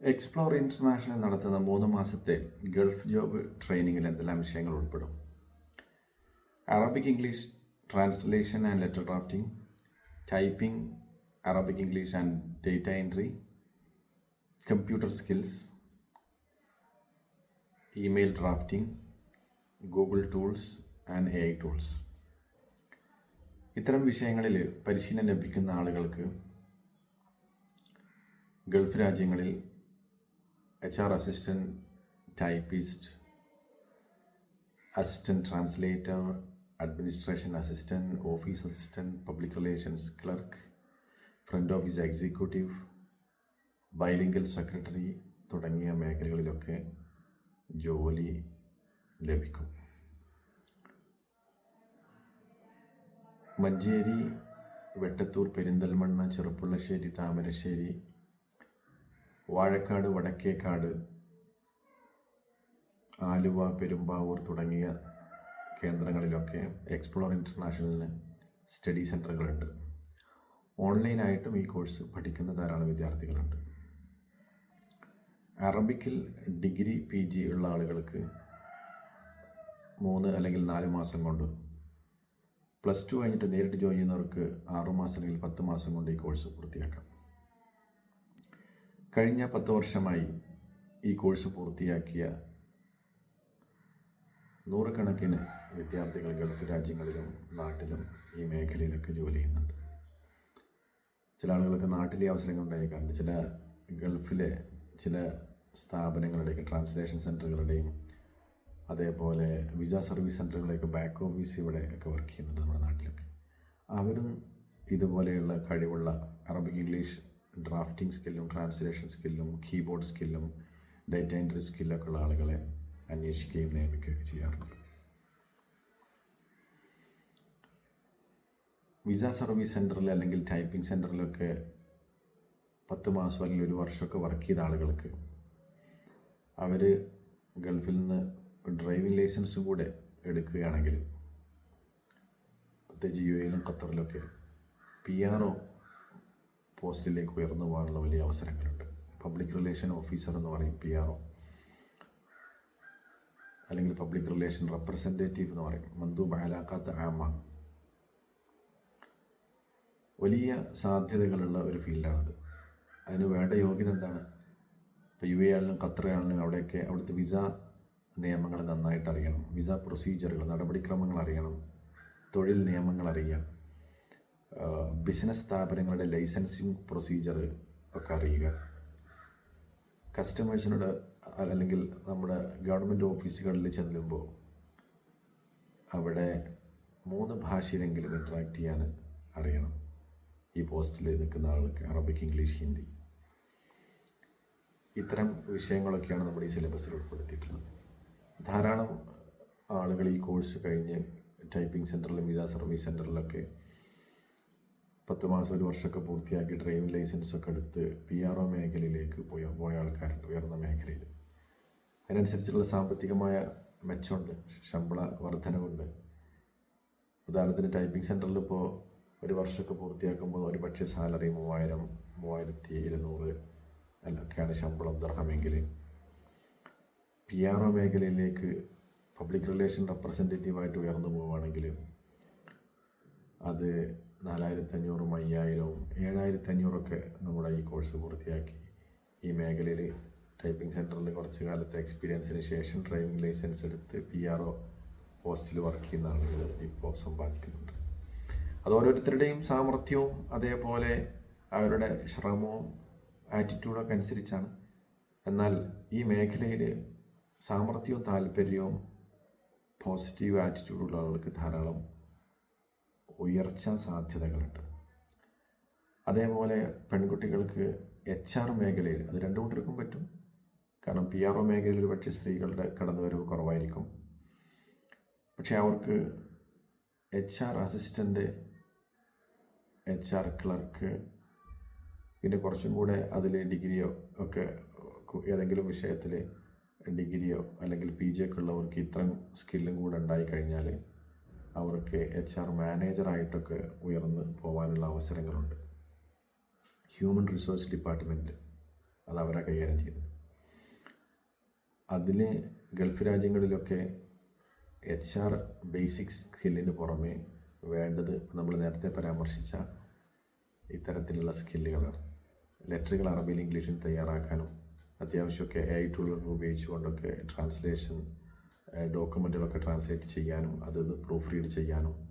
Explore international നടത്തുന്ന മൂന്ന് മാസത്തെ ഗൾഫ് ജോബ് ട്രെയിനിങ്ങിൽ എന്തെല്ലാം വിഷയങ്ങൾ ഉൾപ്പെടും? Arabic English translation and letter drafting typing Arabic English and data entry computer skills email drafting Google tools and A I tools ഇത്തരം വിഷയങ്ങളിൽ പരിശീലനം ലഭിക്കുന്ന ആളുകൾക്ക് ഗൾഫ് രാജ്യങ്ങളിൽ H R assistant typist assistant translator administration assistant office assistant public relations clerk front office executive bilingual secretary തുടങ്ങിയ മേഖലകളിലൊക്കെ ജോലി ലഭിക്കും. മഞ്ചേരി വെട്ടത്തൂർ പെരിന്തൽമണ്ണ ചെറുപ്പുള്ളശ്ശേരി താമരശ്ശേരി വാഴക്കാട് വടക്കേക്കാട് ആലുവ പെരുമ്പാവൂർ തുടങ്ങിയ കേന്ദ്രങ്ങളിലൊക്കെ എക്സ്പ്ലോർ ഇന്റർനാഷണലിന് സ്റ്റഡി സെന്ററുകളുണ്ട് ഓൺലൈനായിട്ടും ഈ കോഴ്സ് പഠിക്കുന്ന ധാരാളം വിദ്യാർത്ഥികളുണ്ട്. അറബിക്കിൽ ഡിഗ്രി പി ജി ഉള്ള ആളുകൾക്ക് മൂന്ന് അല്ലെങ്കിൽ നാല് മാസം കൊണ്ട് പ്ലസ് ടു കഴിഞ്ഞിട്ട് നേരിട്ട് ജോയിൻ ചെയ്യുന്നവർക്ക് ആറു മാസം അല്ലെങ്കിൽ പത്ത് മാസം കൊണ്ട് ഈ കോഴ്സ് പൂർത്തിയാക്കാം. കഴിഞ്ഞ പത്ത് വർഷമായി ഈ കോഴ്സ് പൂർത്തിയാക്കിയ നൂറുകണക്കിന് വിദ്യാർത്ഥികൾ ഗൾഫ് രാജ്യങ്ങളിലും നാട്ടിലും ഈ മേഖലയിലൊക്കെ ജോലി ചെയ്യുന്നുണ്ട്. ചില ആളുകൾക്ക് നാട്ടിലെ അവസരങ്ങൾ ഉണ്ടായേക്കാറുണ്ട്. ചില ഗൾഫിലെ ചില സ്ഥാപനങ്ങളുടെയൊക്കെ ട്രാൻസ്ലേഷൻ സെന്ററുകളുടെയും അതേപോലെ വിസ സർവീസ് സെന്ററുകളെയൊക്കെ ബാക്ക് ഓഫീസ് ഇവിടെ ഒക്കെ വർക്ക് ചെയ്യുന്നുണ്ട് നമ്മുടെ നാട്ടിലൊക്കെ. അവരും ഇതുപോലെയുള്ള കഴിവുള്ള അറബിക് ഇംഗ്ലീഷ് ഡ്രാഫ്റ്റിംഗ് സ്കില്ലും ട്രാൻസ്ലേഷൻ സ്കില്ലും കീബോർഡ് സ്കില്ലും ഡേറ്റ എൻട്രി സ്കില്ലൊക്കെ ഉള്ള ആളുകളെ അന്വേഷിക്കുകയും നിയമിക്കുകയൊക്കെ ചെയ്യാറുണ്ട്. വിസ സർവീസ് സെന്ററിൽ അല്ലെങ്കിൽ ടൈപ്പിംഗ് സെന്ററിലൊക്കെ പത്ത് മാസം അല്ലെങ്കിൽ ഒരു വർഷമൊക്കെ വർക്ക് ചെയ്ത ആളുകൾക്ക് അവർ ഗൾഫിൽ നിന്ന് ഡ്രൈവിംഗ് ലൈസൻസ് കൂടെ എടുക്കുകയാണെങ്കിൽ പ്രത്യേകിച്ച് യു എയിലും ഖത്തറിലൊക്കെ പി ആർ ഒ പോസ്റ്റിലേക്ക് ഉയർന്നു പോകാനുള്ള വലിയ അവസരങ്ങളുണ്ട്. പബ്ലിക് റിലേഷൻ ഓഫീസർ എന്ന് പറയും പി ആർ ഒ അല്ലെങ്കിൽ പബ്ലിക് റിലേഷൻ റെപ്രസെന്റേറ്റീവ് എന്ന് പറയും. മന്ദു മഹലാക്കാത്ത ആമ. വലിയ സാധ്യതകളുള്ള ഒരു ഫീൽഡാണത്. അതിന് വേണ്ട യോഗ്യത എന്താണ്? ഇപ്പോൾ യു എ ഖത്തർ ആണെങ്കിലും അവിടെയൊക്കെ അവിടുത്തെ വിസ നിയമങ്ങൾ നന്നായിട്ട് അറിയണം. വിസ പ്രൊസീജിയറുകൾ നടപടിക്രമങ്ങൾ അറിയണം. തൊഴിൽ നിയമങ്ങൾ അറിയാം ബിസിനസ് സ്ഥാപനങ്ങളുടെ ലൈസൻസിങ് പ്രൊസീജിയർ ഒക്കെ അറിയുക. കസ്റ്റമേഴ്സിനോട് അല്ലെങ്കിൽ നമ്മുടെ ഗവൺമെന്റ് ഓഫീസുകളിൽ ചെല്ലുമ്പോൾ അവിടെ മൂന്ന് ഭാഷയിലെങ്കിലും ഇൻട്രാക്ട് ചെയ്യാൻ അറിയണം. ഈ പോസ്റ്റിൽ നിൽക്കുന്ന ആൾക്ക് അറബിക് ഇംഗ്ലീഷ് ഹിന്ദി ഇത്തരം വിഷയങ്ങളൊക്കെയാണ് നമ്മുടെ ഈ സിലബസിൽ ഉൾപ്പെടുത്തിയിട്ടുള്ളത്. ധാരാളം ആളുകൾ ഈ കോഴ്സ് കഴിഞ്ഞ് ടൈപ്പിംഗ് സെന്ററിലും വിസ സർവീസ് സെന്ററിലൊക്കെ പത്ത് മാസം ഒരു വർഷമൊക്കെ പൂർത്തിയാക്കി ഡ്രൈവിംഗ് ലൈസൻസ് ഒക്കെ എടുത്ത് പി ആർ ഒ മേഖലയിലേക്ക് പോയ പോയ ആൾക്കാരുണ്ട് ഉയർന്ന മേഖലയിൽ. അതിനനുസരിച്ചുള്ള സാമ്പത്തികമായ മെച്ചമുണ്ട് ശമ്പള വർധനവുണ്ട്. ഉദാഹരണത്തിന് ടൈപ്പിംഗ് സെന്ററിൽ ഇപ്പോൾ ഒരു വർഷമൊക്കെ പൂർത്തിയാക്കുമ്പോൾ ഒരു പക്ഷേ സാലറി മൂവായിരം മൂവായിരത്തി ഇരുന്നൂറ് അല്ലൊക്കെയാണ് ശമ്പളം ദർഹമെങ്കിൽ. പി ആർ ഒ മേഖലയിലേക്ക് പബ്ലിക് റിലേഷൻ റെപ്രസെന്റേറ്റീവായിട്ട് ഉയർന്നു പോവുകയാണെങ്കിൽ അത് നാലായിരത്തി അഞ്ഞൂറും അയ്യായിരവും ഏഴായിരത്തഞ്ഞൂറൊക്കെ നമ്മുടെ ഈ കോഴ്സ് പൂർത്തിയാക്കി. ഈ മേഖലയിൽ ടൈപ്പിംഗ് സെന്ററിൽ കുറച്ച് കാലത്തെ എക്സ്പീരിയൻസിന് ശേഷം ഡ്രൈവിംഗ് ലൈസൻസ് എടുത്ത് പി ആർ ഒ പോസ്റ്റിൽ വർക്ക് ചെയ്യുന്ന ആളുകൾ ഇപ്പോൾ സമ്പാദിക്കുന്നുണ്ട്. അത് ഓരോരുത്തരുടെയും സാമർഥ്യവും അതേപോലെ അവരുടെ ശ്രമവും ആറ്റിറ്റ്യൂഡൊക്കെ അനുസരിച്ചാണ്. എന്നാൽ ഈ മേഖലയിൽ സാമർഥ്യവും താല്പര്യവും പോസിറ്റീവ് ആറ്റിറ്റ്യൂഡുള്ള ആളുകൾക്ക് ധാരാളം ഉയർച്ച സാധ്യതകളുണ്ട്. അതേപോലെ പെൺകുട്ടികൾക്ക് എച്ച് ആർ മേഖലയിൽ അത് രണ്ടു കൂട്ടർക്കും പറ്റും. കാരണം പി ആർ ഒ മേഖലയിൽ പക്ഷേ സ്ത്രീകളുടെ കടന്നുവരവ് കുറവായിരിക്കും. പക്ഷേ അവർക്ക് H R assistant H R clerk പിന്നെ കുറച്ചും കൂടെ അതിൽ ഡിഗ്രിയോ ഒക്കെ ഏതെങ്കിലും വിഷയത്തിൽ ഡിഗ്രിയോ അല്ലെങ്കിൽ പി ജി ഒക്കെ ഉള്ളവർക്ക് ഇത്രയും സ്കില്ലും കൂടെ ഉണ്ടായി കഴിഞ്ഞാൽ അവർക്ക് എച്ച് ആർ മാനേജറായിട്ടൊക്കെ ഉയർന്ന് പോകാനുള്ള അവസരങ്ങളുണ്ട്. ഹ്യൂമൻ റിസോഴ്സ് ഡിപ്പാർട്ട്മെന്റ് അത് അവരെ കൈകാര്യം ചെയ്യുന്നത്. അതിൽ ഗൾഫ് രാജ്യങ്ങളിലൊക്കെ എച്ച് ആർ ബേസിക് സ്കില്ലിന് പുറമേ വേണ്ടത് നമ്മൾ നേരത്തെ പരാമർശിച്ച ഇത്തരത്തിലുള്ള സ്കില്ലുകളാണ് ലെറ്ററുകൾ അറബിയിൽ ഇംഗ്ലീഷിൽ തയ്യാറാക്കാനും അത്യാവശ്യമൊക്കെ എ ഐ ടൂളുകൾ ഉപയോഗിച്ചുകൊണ്ടൊക്കെ ട്രാൻസ്ലേഷൻ ഡോക്യുമെന്റുകളൊക്കെ ട്രാൻസ്ലേറ്റ് ചെയ്യാനും അത് പ്രൂഫ് റീഡ് ചെയ്യാനും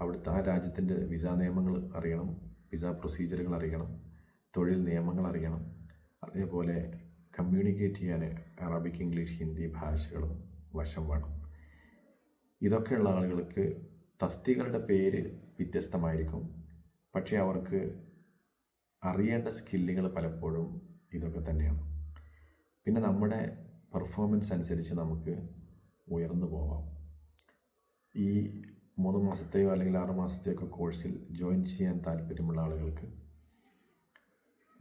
അവിടുത്തെ ആ രാജ്യത്തിന്റെ വിസ നിയമങ്ങൾ അറിയണം വിസ പ്രൊസീജിയറുകൾ അറിയണം തൊഴിൽ നിയമങ്ങൾ അറിയണം അതേപോലെ കമ്മ്യൂണിക്കേറ്റ് ചെയ്യാൻ അറബിക് ഇംഗ്ലീഷ് ഹിന്ദി ഭാഷകളും വശം വേണം. ഇതൊക്കെയുള്ള ആളുകൾക്ക് തസ്തികളുടെ പേര് വ്യത്യസ്തമായിരിക്കും. പക്ഷേ അവർക്ക് അറിയേണ്ട സ്കില്ലുകൾ പലപ്പോഴും ഇതൊക്കെ തന്നെയാണ്. പിന്നെ നമ്മുടെ പെർഫോമൻസ് അനുസരിച്ച് നമുക്ക് ഉയർന്നു പോവാം. ഈ മൂന്ന് മാസത്തെയോ അല്ലെങ്കിൽ ആറ് മാസത്തെയൊക്കെ കോഴ്സിൽ ജോയിൻ ചെയ്യാൻ താല്പര്യമുള്ള ആളുകൾക്ക്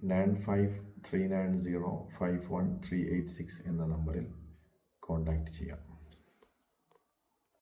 nine five three nine zero five one three eight six എന്ന നമ്പറിൽ കോൺടാക്റ്റ് ചെയ്യാം.